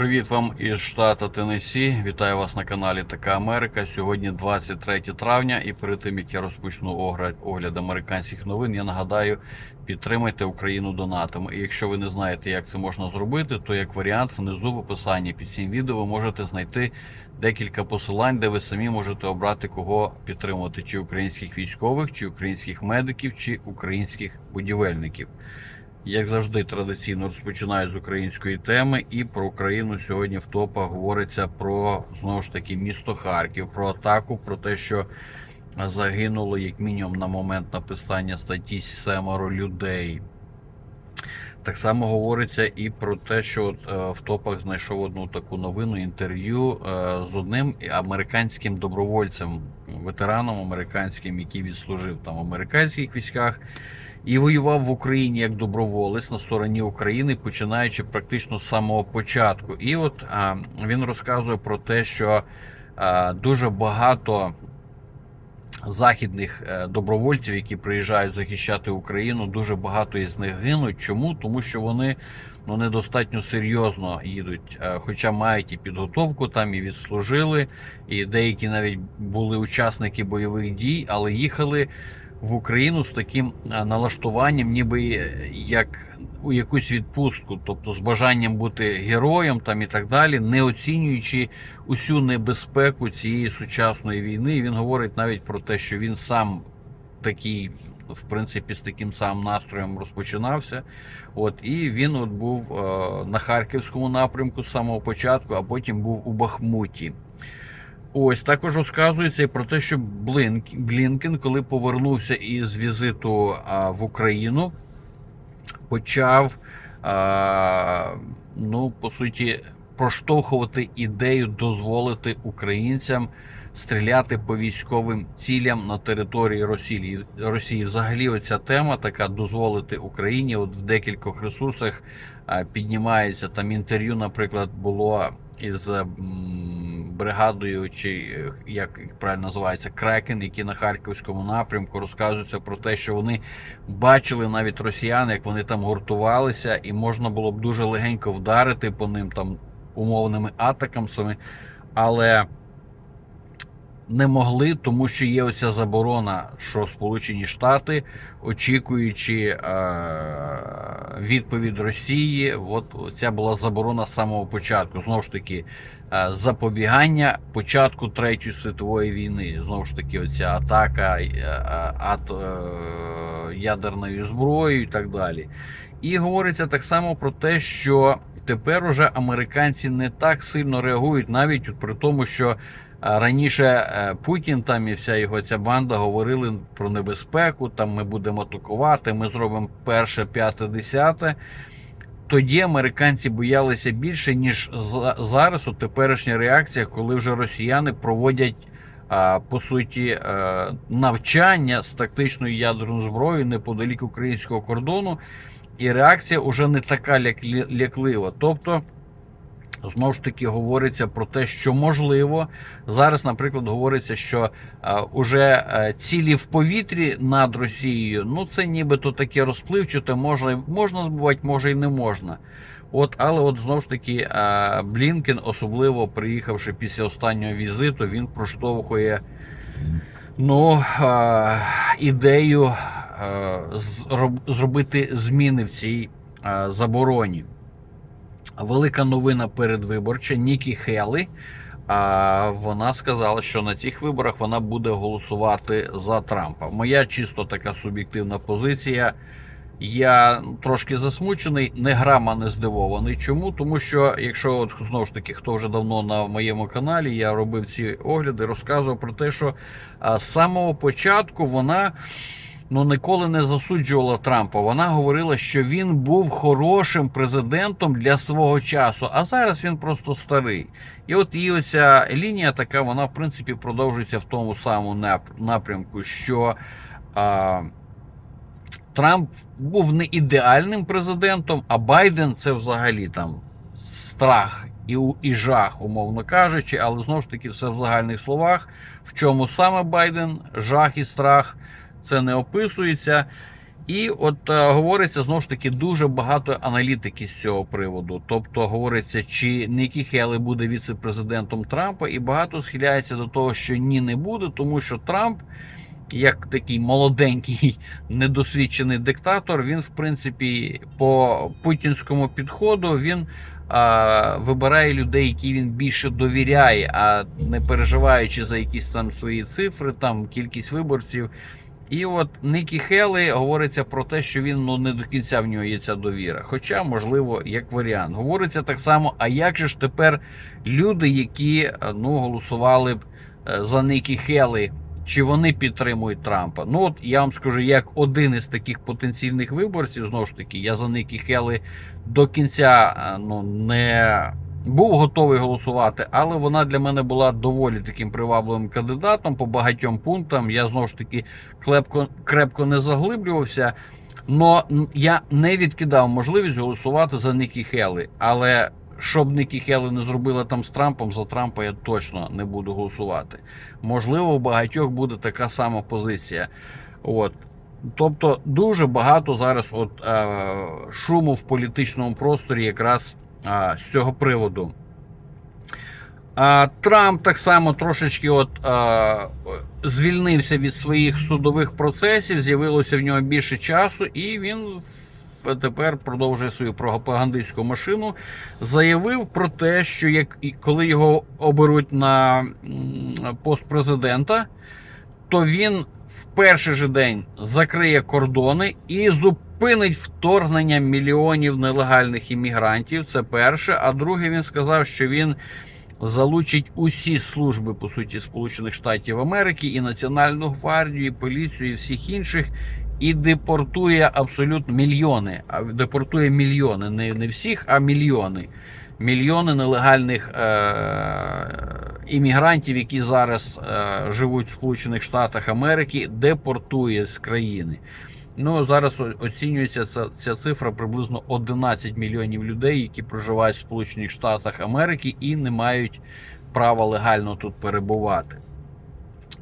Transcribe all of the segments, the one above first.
Привіт вам із штата Теннессі. Вітаю вас на каналі Така Америка. Сьогодні 23 травня, і перед тим як я розпочну огляд, американських новин, я нагадаю, підтримайте Україну донатом. І якщо ви не знаєте, як це можна зробити, то як варіант внизу в описанні під цим відео ви можете знайти декілька посилань, де ви самі можете обрати кого підтримувати: чи українських військових, чи українських медиків, чи українських будівельників. Як завжди, традиційно розпочинаю з української теми, і про Україну сьогодні в топах говориться про знову ж таки місто Харків, про атаку, про те, що загинуло як мінімум на момент написання статті семеро людей. Так само говориться і про те, що е, в топах знайшов одну таку новину інтерв'ю е, з одним американським добровольцем, ветераном американським, який відслужив там в американських військах і воював в Україні як доброволець на стороні України, починаючи практично з самого початку. І от а, він розказує про те, що а, дуже багато західних е, добровольців, які приїжджають захищати Україну, дуже багато із них гинуть. Чому? Тому що вони ну недостатньо серйозно їдуть, е, хоча мають і підготовку там, і відслужили, і деякі навіть були учасники бойових дій, але їхали в Україну з таким налаштуванням, ніби е, як у якусь відпустку, тобто з бажанням бути героєм там і так далі, не оцінюючи усю небезпеку цієї сучасної війни. Він говорить навіть про те, що він сам такий. В принципі, з таким самим настроєм розпочинався. От і він от був е, на харківському напрямку з самого початку, а потім був у Бахмуті. Ось також розказується і про те, що Блінкен, коли повернувся із візиту в Україну, почав, ну, по суті, проштовхувати ідею дозволити українцям стріляти по військовим цілям на території Росії. Росії. Взагалі, оця тема така дозволити Україні. От в декількох ресурсах піднімається там інтерв'ю, наприклад, було із бригадою, чи е, як правильно називається, Кракен, які на харківському напрямку розказуються про те, що вони бачили навіть росіян, як вони там гуртувалися, і можна було б дуже легенько вдарити по ним там умовними атакамсами, але не могли, тому що є оця заборона, що Сполучені Штати, очікуючи е, відповідь Росії, от ця була заборона з самого початку. Знову ж таки, е, запобігання початку Третьої світової війни. Знову ж таки, оця атака е, ядерною зброєю і так далі. І говориться так само про те, що тепер уже американці не так сильно реагують, навіть при тому, що. Раніше е, Путін там і вся його ця банда говорили про небезпеку. Там ми будемо атакувати, ми зробимо перше, п'яте, десяте. Тоді американці боялися більше, ніж зараз. У теперішня реакція, коли вже росіяни проводять по суті е, навчання з тактичною ядерною зброєю неподалік українського кордону, і реакція вже не така ляклива. Тобто. Знову ж таки говориться про те, що можливо зараз, наприклад, говориться, що а, уже а, цілі в повітрі над Росією, ну це нібито таке розпливчате, можна можна збувати, може і не можна. От, але от знову ж таки а, Блінкен, особливо приїхавши після останнього візиту, він проштовхує ну, а, ідею а, зробити зміни в цій а, забороні. Велика новина передвиборча Нікі Хелі. А вона сказала, що на цих виборах вона буде голосувати за Трампа. Моя чисто така суб'єктивна позиція. Я трошки засмучений, не грама не здивований. Чому? Тому що, якщо от знову ж таки, хто вже давно на моєму каналі, я робив ці огляди, розказував про те, що з самого початку вона ну ніколи не засуджувала Трампа. Вона говорила, що він був хорошим президентом для свого часу, а зараз він просто старий. І от і оця лінія така, вона в принципі продовжується в тому самому напрямку, що а, Трамп був не ідеальним президентом, а Байден це взагалі там страх. І і жах, умовно кажучи, але знову ж таки все в загальних словах. В чому саме Байден жах і страх це не описується. І от е, говориться знову ж таки дуже багато аналітики з цього приводу. Тобто говориться, чи Нікі Хелі буде віце-президентом Трампа, і багато схиляється до того, що ні, не буде, тому що Трамп, як такий молоденький недосвідчений диктатор, він в принципі по путінському підходу він вибирає людей, які він більше довіряє, а не переживаючи за якісь там свої цифри, там кількість виборців. І от Нікі Хелі говориться про те, що він ну не до кінця в нього є ця довіра. Хоча, можливо, як варіант. Говориться так само, а як же ж тепер люди, які е, ну, голосували б е, за Нікі Хелі, чи вони підтримують Трампа? Ну от я вам скажу, як один із таких потенційних виборців, знову ж таки, я за Нікі Хелі до кінця е, ну, не був готовий голосувати, але вона для мене була доволі таким привабливим кандидатом по багатьом пунктам. Я знову ж таки крепко, крепко не заглиблювався. Но я не відкидав можливість голосувати за Нікі Хелі. Але щоб Нікі Хелі не зробила там з Трампом, за Трампа я точно не буду голосувати. Можливо, у багатьох буде така сама позиція. От. Тобто дуже багато зараз от, е, шуму в політичному просторі якраз е, з цього приводу. А Трамп так само трошечки от, е, звільнився від своїх судових процесів, з'явилося в нього більше часу, і він тепер продовжує свою пропагандистську машину. Заявив про те, що як коли його оберуть на пост президента, то він в перший же день закриє кордони і зупинить вторгнення мільйонів нелегальних іммігрантів. Це перше. А друге, він сказав, що він залучить усі служби по суті Сполучених Штатів Америки і Національну гвардію, і поліцію, і всіх інших. І депортує абсолютно мільйони. А депортує мільйони. Не, не всіх, а мільйони. Мільйони нелегальних е- іммігрантів, які зараз е- живуть в Сполучених Штатах Америки, депортує з країни. Ну зараз оцінюється ця, ця цифра приблизно 11 мільйонів людей, які проживають в Сполучених Штатах Америки і не мають права легально тут перебувати.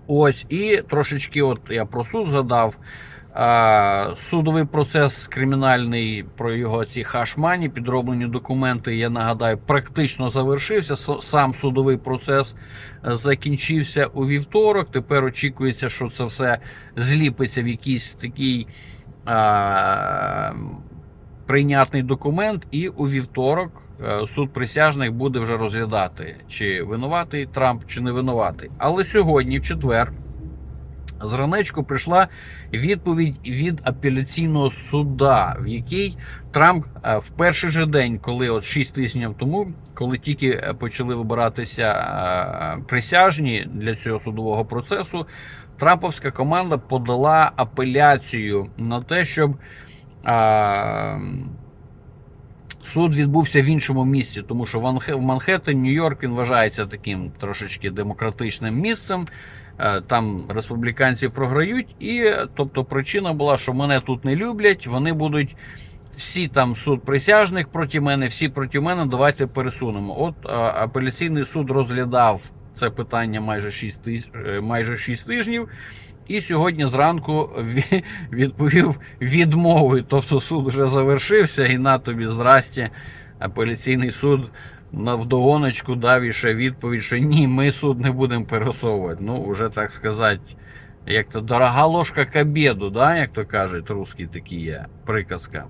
Ось і трошечки, от я про суд згадав. Судовий процес кримінальний про його ці хашмані, підроблені документи, я нагадаю, практично завершився. Сам судовий процес е, закінчився у вівторок. Тепер очікується, що це все зліпиться в якийсь такий а, прийнятний документ, і у вівторок е, суд присяжних буде вже розглядати, чи винуватий Трамп, чи не винуватий. Але сьогодні, в четвер. Зранечку прийшла відповідь від апеляційного суда, в якій Трамп е, в перший же день, коли от 6 тижнів тому, коли тільки е, почали вибиратися е, присяжні для цього судового процесу, Трамповська команда подала апеляцію на те, щоб суд відбувся в іншому місці, тому що в Манхеттен, Нью-Йорк, він вважається таким трошечки демократичним місцем. Е, Там республіканці програють, і тобто причина була, що мене тут не люблять. Вони будуть всі там суд присяжних проти мене, всі проти мене. Давайте пересунемо. От е, апеляційний суд розглядав це питання майже 6, тиж- е, майже 6 тижнів. І сьогодні зранку ві- відповів відмовою. Тобто суд вже завершився, і на тобі здрасті. Апеляційний суд на вдогоночку дав іще відповідь, що ні, ми суд не будемо пересовувати. Ну, вже так сказати, як то дорога ложка к обіду, да, як то кажуть, русські такі є приказка.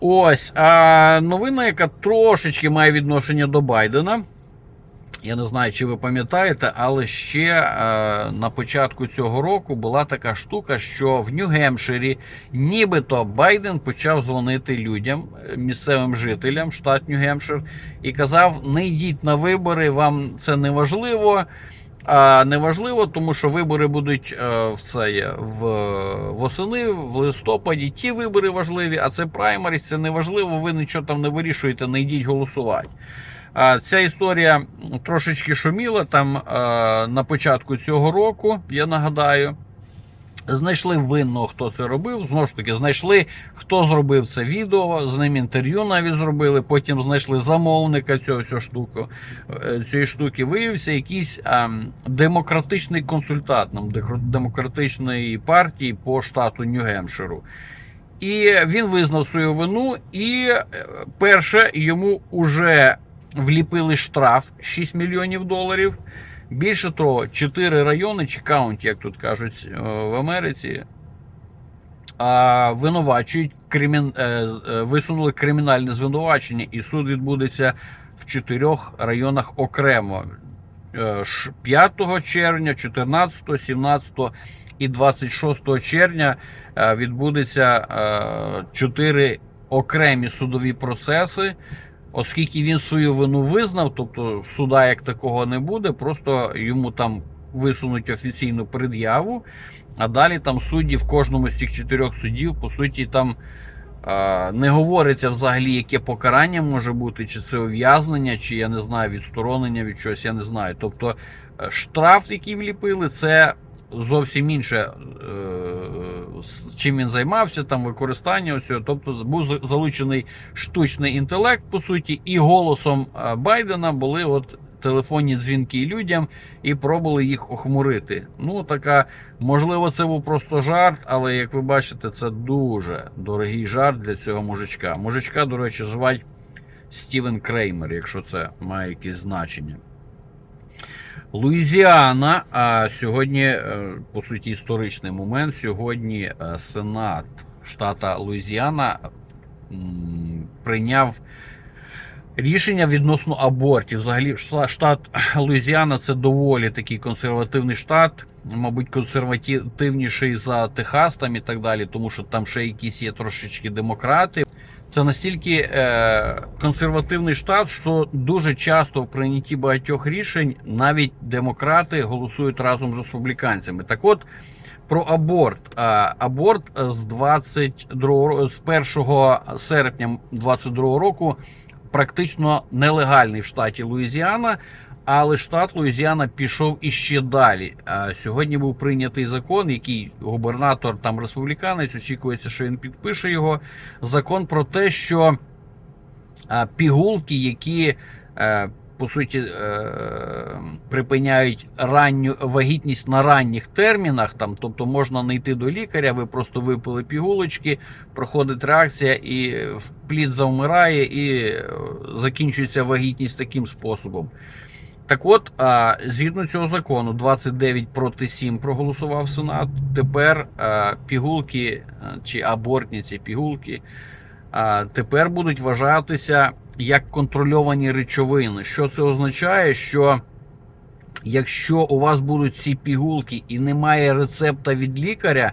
Ось. А новина, яка трошечки має відношення до Байдена. Я не знаю, чи ви пам'ятаєте, але ще е, на початку цього року була така штука, що в Нью-Гемпширі нібито Байден почав дзвонити людям, е, місцевим жителям штат Нью-Гемпшир, і казав: не йдіть на вибори, вам це не важливо. А не важливо, тому що вибори будуть е, в це в восени, в листопаді. Ті вибори важливі, а це праймаріс, це не важливо. Ви нічого там не вирішуєте, не йдіть голосувати. А Ця історія трошечки шуміла там на початку цього року, я нагадаю. Знайшли винного, хто це робив. Знову ж таки, знайшли, хто зробив це відео, з ним інтерв'ю навіть зробили. Потім знайшли замовника цього всього штуку, е, цієї штуки. Виявився якийсь ем, демократичний консультант нам демократичної партії по штату Нью-Гемпширу. І він визнав свою вину, і е, перше йому вже вліпили штраф 6 мільйонів доларів. Більше того, 4 райони чи каунті, як тут кажуть е, в Америці, винувачують кримін... е, е, висунули кримінальне звинувачення, і суд відбудеться в чотирьох районах окремо: Е, 5 червня, 14, 17 і 26 червня відбудеться е, чотири окремі судові процеси. Оскільки він свою вину визнав, тобто суда як такого не буде, просто йому там висунуть офіційну пред'яву, а далі там судді в кожному з цих чотирьох судів, по суті, там е, не говориться взагалі, яке покарання може бути, чи це ув'язнення, чи я не знаю, відсторонення від чогось, я не знаю. Тобто е, штраф, який вліпили, це зовсім інше, е, чим він займався, там використання оцього. Тобто був залучений штучний інтелект, по суті, і голосом е, Байдена були от телефонні дзвінки людям і пробували їх охмурити. Ну, така, можливо, це був просто жарт, але як ви бачите, це дуже дорогий жарт для цього мужичка. Мужичка, до речі, звать Стівен Креймер, якщо це має якесь значення. Луїзіана. А сьогодні, е, по суті, історичний момент. Сьогодні е, Сенат штата Луїзіана прийняв рішення відносно абортів. Взагалі, шта- штат Луїзіана це доволі такий консервативний штат, мабуть, консервативніший за Техас там і так далі, тому що там ще якісь є трошечки демократи. Це настільки е, консервативний штат, що дуже часто в прийнятті багатьох рішень навіть демократи голосують разом з республіканцями. Так от про аборт. А, аборт з 22 ро- з 1 серпня 22 року практично нелегальний в штаті Луїзіана. Але штат Луїзіана пішов іще далі. Сьогодні був прийнятий закон, який губернатор там республіканець очікується, що він підпише його. Закон про те, що пігулки, які е, по суті е, припиняють ранню вагітність на ранніх термінах, там, тобто можна не йти до лікаря, ви просто випили пігулочки, проходить реакція, і плід завмирає, і е, закінчується вагітність таким способом. Так от, згідно цього закону, 29 проти 7 проголосував Сенат. Тепер пігулки чи абортні ці пігулки тепер будуть вважатися як контрольовані речовини. Що це означає? Що якщо у вас будуть ці пігулки і немає рецепта від лікаря,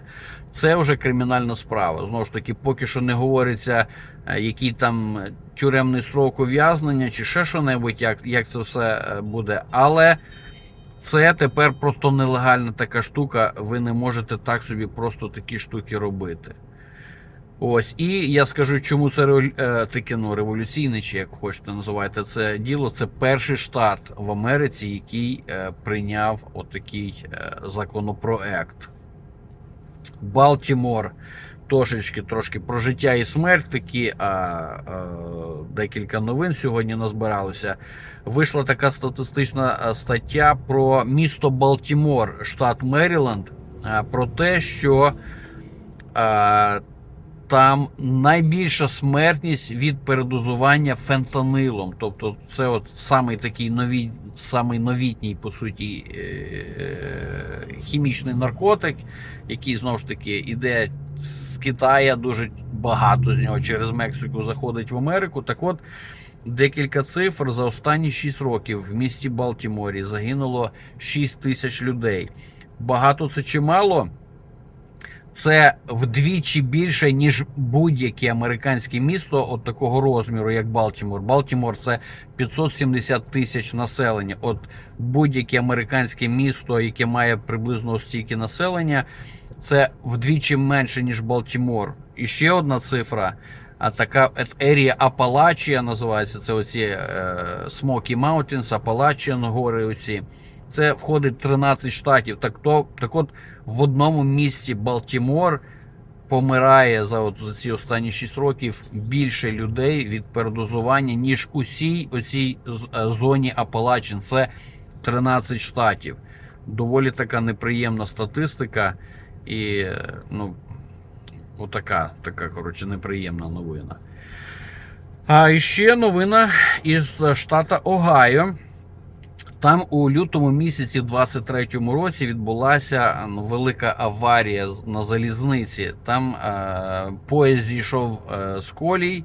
це вже кримінальна справа. Знову ж таки, поки що не говориться, е, який там тюремний строк ув'язнення чи ще що-небудь, як, як це все е, буде. Але це тепер просто нелегальна така штука. Ви не можете так собі просто такі штуки робити. Ось, і я скажу, чому це е, таке ну, революційне, чи як хочете називати це діло. Це перший штат в Америці, який прийняв отакий законопроект. Балтімор. Трошечки трошки про життя і смерть такі, а, а, декілька новин сьогодні назбиралося. Вийшла така статистична стаття про місто Балтімор, штат Меріленд, про те, що а, там найбільша смертність від передозування фентанилом. Тобто, це от самий такий нові, самий новітній, по суті, е, хімічний наркотик, який знову ж таки іде з Китаю, дуже багато з нього через Мексику заходить в Америку. Так от. Декілька цифр за останні 6 років в місті Балтіморі загинуло 6 тисяч людей. Багато це чи мало? Це вдвічі більше, ніж будь-яке американське місто от такого розміру, як Балтімор. Балтімор це 570 тисяч населення. От будь-яке американське місто, яке має приблизно стільки населення, це вдвічі менше, ніж Балтімор. І ще одна цифра. А така ерія Апалачія називається. Це оці Smoky Mountains, Appalachian гори. Оці. Це входить 13 штатів. Так, то, так от в одному місті Балтімор помирає за, от, за ці останні 6 років більше людей від передозування, ніж усій оцій е, зоні Апалачин. Це 13 штатів. Доволі така неприємна статистика. І е, ну, отака, така, коротше, неприємна новина. А ще новина із штата Огайо. Там у лютому місяці, в 23-му році, відбулася велика аварія на залізниці. Там е, поїзд зійшов е, з колій,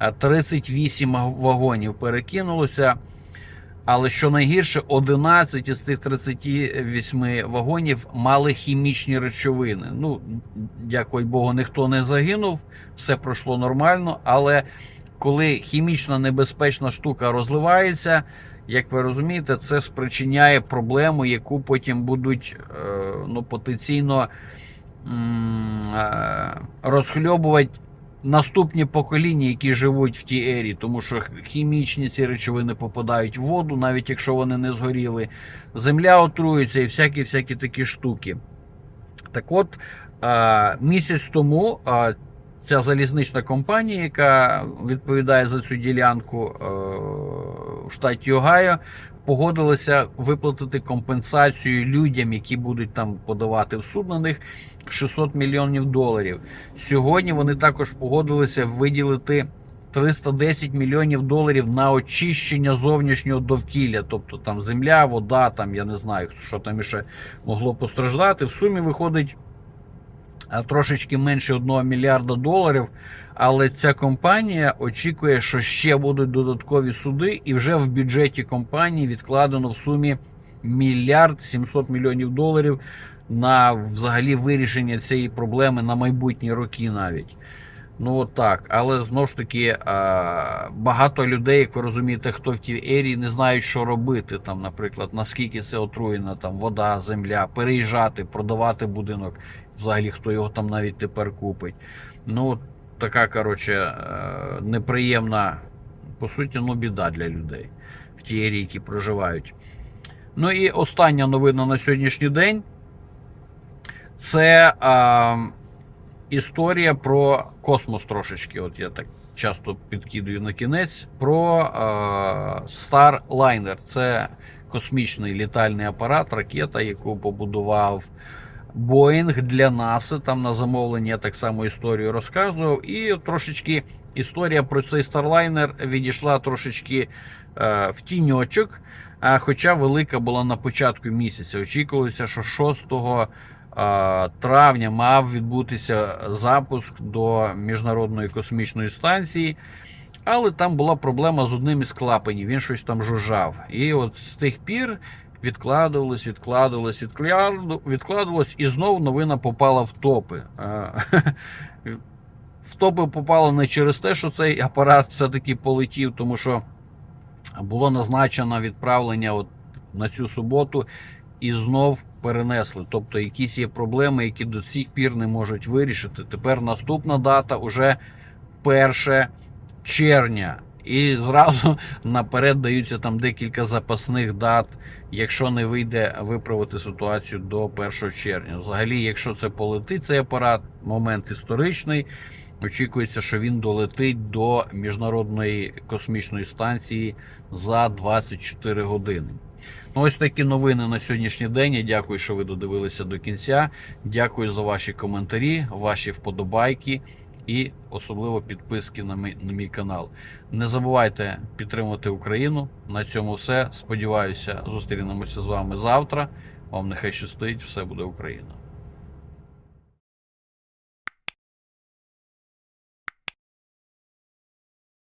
е, 38 вагонів перекинулося. Але що найгірше, 11 із цих 38 вагонів мали хімічні речовини. Ну, дякую Богу, ніхто не загинув, все пройшло нормально. Але коли хімічна небезпечна штука розливається, як ви розумієте, це спричиняє проблему, яку потім будуть е, ну, потенційно е, розхльобувати наступні покоління, які живуть в тій ері, тому що хімічні ці речовини попадають в воду, навіть якщо вони не згоріли. Земля отрується і всякі всякі такі штуки. Так от, е, місяць тому ця залізнична компанія, яка відповідає за цю ділянку е, в штаті Огайо, погодилася виплатити компенсацію людям, які будуть там подавати в суд на них 600 мільйонів доларів. Сьогодні вони також погодилися виділити 310 мільйонів доларів на очищення зовнішнього довкілля, тобто там земля, вода, там я не знаю, що там іще могло постраждати. В сумі виходить трошечки менше 1 мільярда доларів. Але ця компанія очікує, що ще будуть додаткові суди, і вже в бюджеті компанії відкладено в сумі мільярд 700 мільйонів доларів на взагалі вирішення цієї проблеми на майбутні роки навіть. Ну от так, але знову ж таки багато людей, як ви розумієте, хто в тій ерії не знають, що робити. Там, наприклад, наскільки це отруєна там вода, земля, переїжджати, продавати будинок. Взагалі, хто його там навіть тепер купить. Ну, така, коротше, е, неприємна, по суті, ну, біда для людей в тій ерії, які проживають. Ну і остання новина на сьогоднішній день. Це а, історія про космос трошечки. От я так часто підкидую на кінець. Про а, Starliner. Це космічний літальний апарат, ракета, яку побудував Боїнг для НАСА. Там на замовлення так само історію розказував. І трошечки історія про цей Starliner відійшла трошечки е, в тіньочок. А Хоча велика була на початку місяця. Очікувалося, що 6 е, травня мав відбутися запуск до Міжнародної космічної станції. Але там була проблема з одним із клапанів, він щось там жужжав. І от з тих пір відкладувалось, відкладувалось, відкладу- відкладувалось, і знову новина попала в топи. В топи попала не через те, що цей апарат все-таки полетів, тому що було назначено відправлення от на цю суботу і знов перенесли. Тобто якісь є проблеми, які до сих пір не можуть вирішити. Тепер наступна дата уже 1 червня. І зразу наперед даються там декілька запасних дат, якщо не вийде виправити ситуацію до 1 червня. Взагалі, якщо це полетить цей апарат, момент історичний. Очікується, що він долетить до міжнародної космічної станції за 24 години. Ну, ось такі новини на сьогоднішній день. Я дякую, що ви додивилися до кінця. Дякую за ваші коментарі, ваші вподобайки і особливо підписки на мій, на мій канал. Не забувайте підтримувати Україну. На цьому все. Сподіваюся, зустрінемося з вами завтра. Вам нехай щастить, все буде Україна.